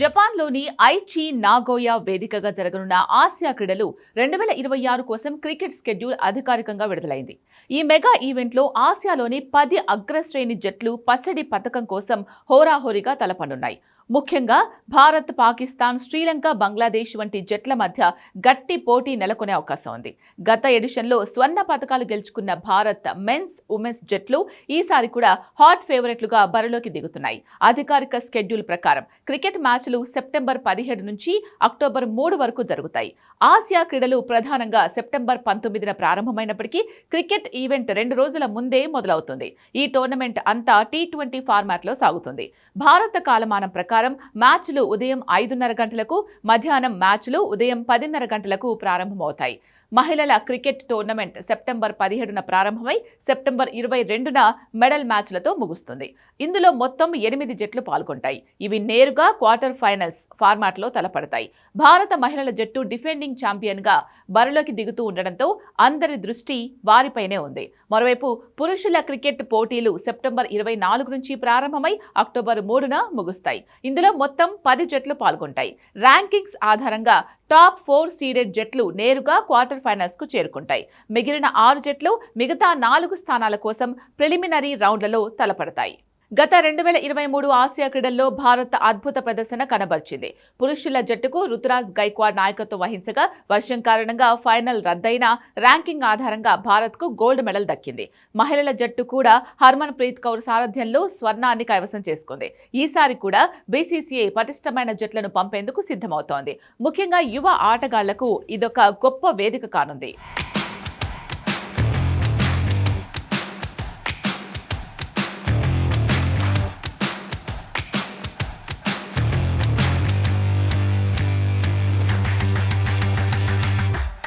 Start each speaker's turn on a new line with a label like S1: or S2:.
S1: జపాన్లోని Aichi Nagoya వేదికగా జరగనున్న ఆసియా క్రీడలు రెండు వేల ఇరవై ఆరు కోసం క్రికెట్ స్కెడ్యూల్ అధికారికంగా విడుదలైంది. ఈ మెగా ఈవెంట్లో ఆసియాలోని పది అగ్రశ్రేణి జట్లు పసిడి పథకం కోసం హోరాహోరీగా తలపనున్నాయి. ముఖ్యంగా భారత్ పాకిస్తాన్ శ్రీలంక బంగ్లాదేశ్ వంటి జట్ల మధ్య గట్టి పోటీ నెలకొనే అవకాశం ఉంది. గత ఎడిషన్లో స్వర్ణ పథకాలు గెలుచుకున్న భారత్ మెన్స్ ఉమెన్స్ జట్లు ఈసారి కూడా హాట్ ఫేవరెట్లుగా బరిలోకి దిగుతున్నాయి. అధికారిక స్కెడ్యూల్ ప్రకారం క్రికెట్ మ్యాచ్ మ్యాచ్లు సెప్టెంబర్ పదిహేడు నుంచి అక్టోబర్ మూడు వరకు జరుగుతాయి. ఆసియా క్రీడలు ప్రధానంగా సెప్టెంబర్ పంతొమ్మిదిన ప్రారంభమైనప్పటికీ క్రికెట్ ఈవెంట్ రెండు రోజుల ముందే మొదలవుతుంది. ఈ టోర్నమెంట్ అంతా టీ ట్వంటీ ఫార్మాట్లో సాగుతుంది. భారత కాలమానం ప్రకారం మ్యాచ్లు ఉదయం ఐదున్నర గంటలకు మధ్యాహ్నం మ్యాచ్లు ఉదయం పదిన్నర గంటలకు ప్రారంభమవుతాయి. మహిళల క్రికెట్ టోర్నమెంట్ సెప్టెంబర్ పదిహేడున ప్రారంభమై సెప్టెంబర్ ఇరవై రెండున మెడల్ మ్యాచ్లతో ముగుస్తుంది. ఇందులో మొత్తం ఎనిమిది జట్లు పాల్గొంటాయి. ఇవి నేరుగా క్వార్టర్ ఫైనల్స్ ఫార్మాట్లో తలపడతాయి. భారత మహిళల జట్టు డిఫెండింగ్ ఛాంపియన్గా బరిలోకి దిగుతూ ఉండడంతో అందరి దృష్టి వారిపైనే ఉంది. మరోవైపు పురుషుల క్రికెట్ పోటీలు సెప్టెంబర్ ఇరవై నాలుగు నుంచి ప్రారంభమై అక్టోబర్ మూడున ముగుస్తాయి. ఇందులో మొత్తం పది జట్లు పాల్గొంటాయి. ర్యాంకింగ్స్ ఆధారంగా టాప్ ఫోర్ సీడెడ్ జట్లు నేరుగా క్వార్టర్ ఫైనల్స్కు చేరుకుంటాయి. మిగిలిన ఆరు జట్లు మిగతా నాలుగు స్థానాల కోసం ప్రిలిమినరీ రౌండ్లలో తలపడతాయి. గత రెండు వేల ఇరవై మూడు ఆసియా క్రీడల్లో భారత్ అద్భుత ప్రదర్శన కనబర్చింది. పురుషుల జట్టుకు రుతురాజ్ గైక్వాడ్ నాయకత్వం వహించగా వర్షం కారణంగా ఫైనల్ రద్దయిన ర్యాంకింగ్ ఆధారంగా భారత్కు గోల్డ్ మెడల్ దక్కింది. మహిళల జట్టు కూడా హర్మన్ ప్రీత్ కౌర్ సారథ్యంలో స్వర్ణాన్ని కైవసం చేసుకుంది. ఈసారి కూడా బీసీసీఐ పటిష్టమైన జట్లను పంపేందుకు సిద్ధమవుతోంది. ముఖ్యంగా యువ ఆటగాళ్ళకు ఇదొక గొప్ప వేదిక కానుంది.